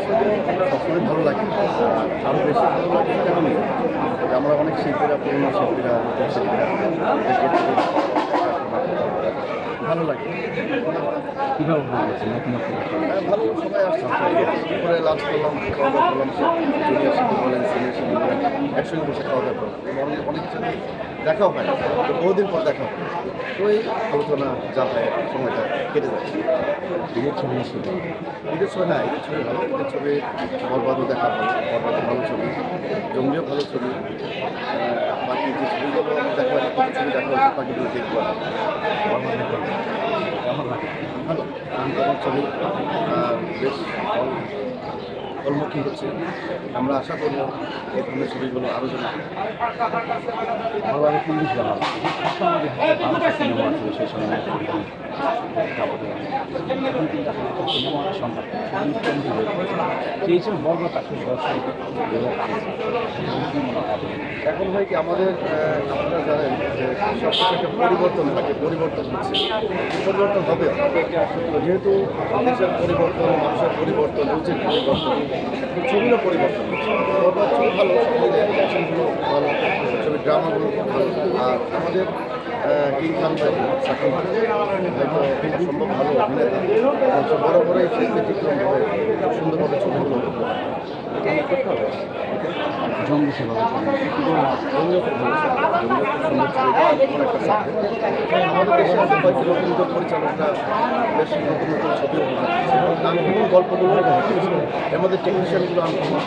আসলে সবসময় ভালো লাগে। আরও বেশি ভালো লাগে কেন আমরা অনেক শিল্পীরা পুরনো শিল্পীরা শিল্পীরা ভালো লাগে। কীভাবে ভালো লাগছে? হ্যাঁ, ভালো সবাই আসছে। করে লাঞ্চ করলাম খাওয়া দাওয়া করলাম জুনিয়র শিল্পী বলেন সিনিয়র শিল্পী বলেন একসঙ্গে বসে খাওয়া দাওয়া করলাম। অনেক অনেক দেখাও হয় না বহুদিন পর দেখা হয় তো এই আলোচনা যা হয় সময়টা কেটে যাচ্ছে ঈদের ছবি ঈদের ছবি হ্যাঁ ঈদের ছবি ভালো। ঈদের ছবি বরবাদও দেখা ভালো বরবাদও ভালো ছবি জঙ্গিও ভালো ছবি। বাকি যে ছবিগুলো দেখা হয় ছবি দেখা হচ্ছে বাকিগুলো দেখব ভালো। আমার ছবি। বেশ ফল- ফলমুখী হচ্ছে। আমরা আশা করব এই ধরনের ছবিগুলো আরও যেন ভালোভাবে পুলিশ বাংলা সিনেমা সেই সময় বর্গ তাকে হিসেবে এখন হয় কি আমাদের আপনারা জানেন যে সব একটা পরিবর্তন থাকে, পরিবর্তন হচ্ছে। পরিবর্তন হবে। যেহেতু দেশের পরিবর্তন, মানুষের পরিবর্তন হচ্ছে পরিবর্তন, ছবিরও পরিবর্তন হচ্ছে। ভালো, ছবি ভালো, ছবি, ড্রামাগুলো ভালো। আর আমাদের কিং খান সাকিব হয়তো সম্ভব ভালো অভিনেতা বড় বড় এই ব্যতিক্রমভাবে সুন্দরভাবে ছবিগুলো জঙ্গি ছবি। ছবি। subject। আমাদের দেশে আছে কয়েকটি নতুন পরিচালকরা বেশ নতুন ছবিও বানাচ্ছে গল্পগুলো এর মধ্যে টেকনিশিয়ানগুলো আনকমন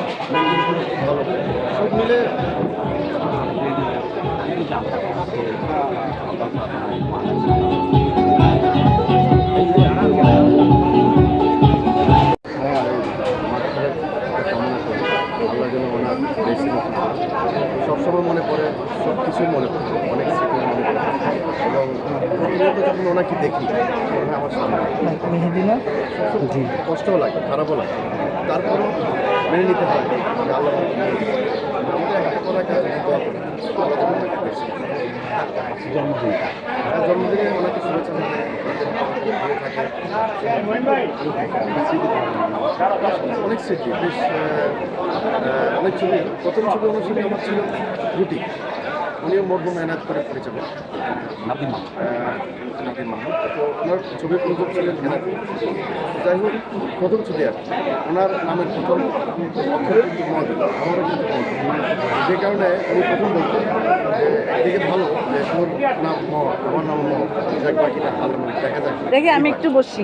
ভালো সব মিলে সবসময় মনে পড়ে সব কিছুই মনে পড়ে অনেক স্মৃতি মনে পড়ে। এবং প্রতিনিয়ত যখন ওনাকে দেখি আমার সামনে কষ্টও লাগে খারাপও লাগে। তারপরও মেনে নিতে হয় আল্লাহ আমাকে নিয়ে গেছে। আমাদের একটা কথা একটা জিনিস দোয়া করি আল্লাহ যেন ওনাকে বেশি জন্মদিন আর জন্মদিনে ওনাকে শুভেচ্ছা অনেক স্মৃতি, বেশ অনেক ছবি, প্রথম ছবি আমার আমার ছিল রুটি। উনিও মরহুম এনায়ত করে পরিচালক। নাতির মা মাহমুদ তো ওনার ছবি প্রযোজক ছিলেন এনায়ত যাই হোক প্রথম ছবি আর ওনার নামের প্রথম অক্ষর আমারও কিন্তু যে কারণে উনি প্রথম বলতেন যে একদিকে ভালো যে তোর নাম আমার নাম যাক বাকিটা ভালো মানে দেখা যাক। দেখি আমি একটু বসি।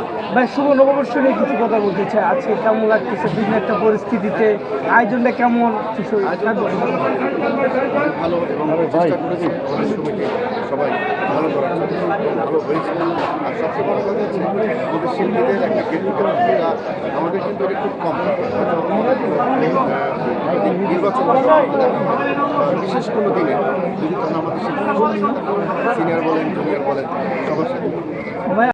ভাই শুভ নববর্ষ নিয়ে কিছু কথা বলতে চাই। আজকে কেমন লাগতেছে বিভিন্ন একটা পরিস্থিতিতে? আয়োজনটা কেমন? কিছু ভালো এবং চেষ্টা করেছে। সবাই ভালো করার ভালো হয়েছে। আর সবচেয়ে বড় কথা হচ্ছে আমাদের শিল্পীদের একটা গেটুকের আমাদের কিন্তু এটা খুব কম। নির্বাচন বিশেষ কোনো দিনে যদি তখন আমাদের সিনিয়র বলেন জুনিয়র বলেন সবার সাথে। ভাই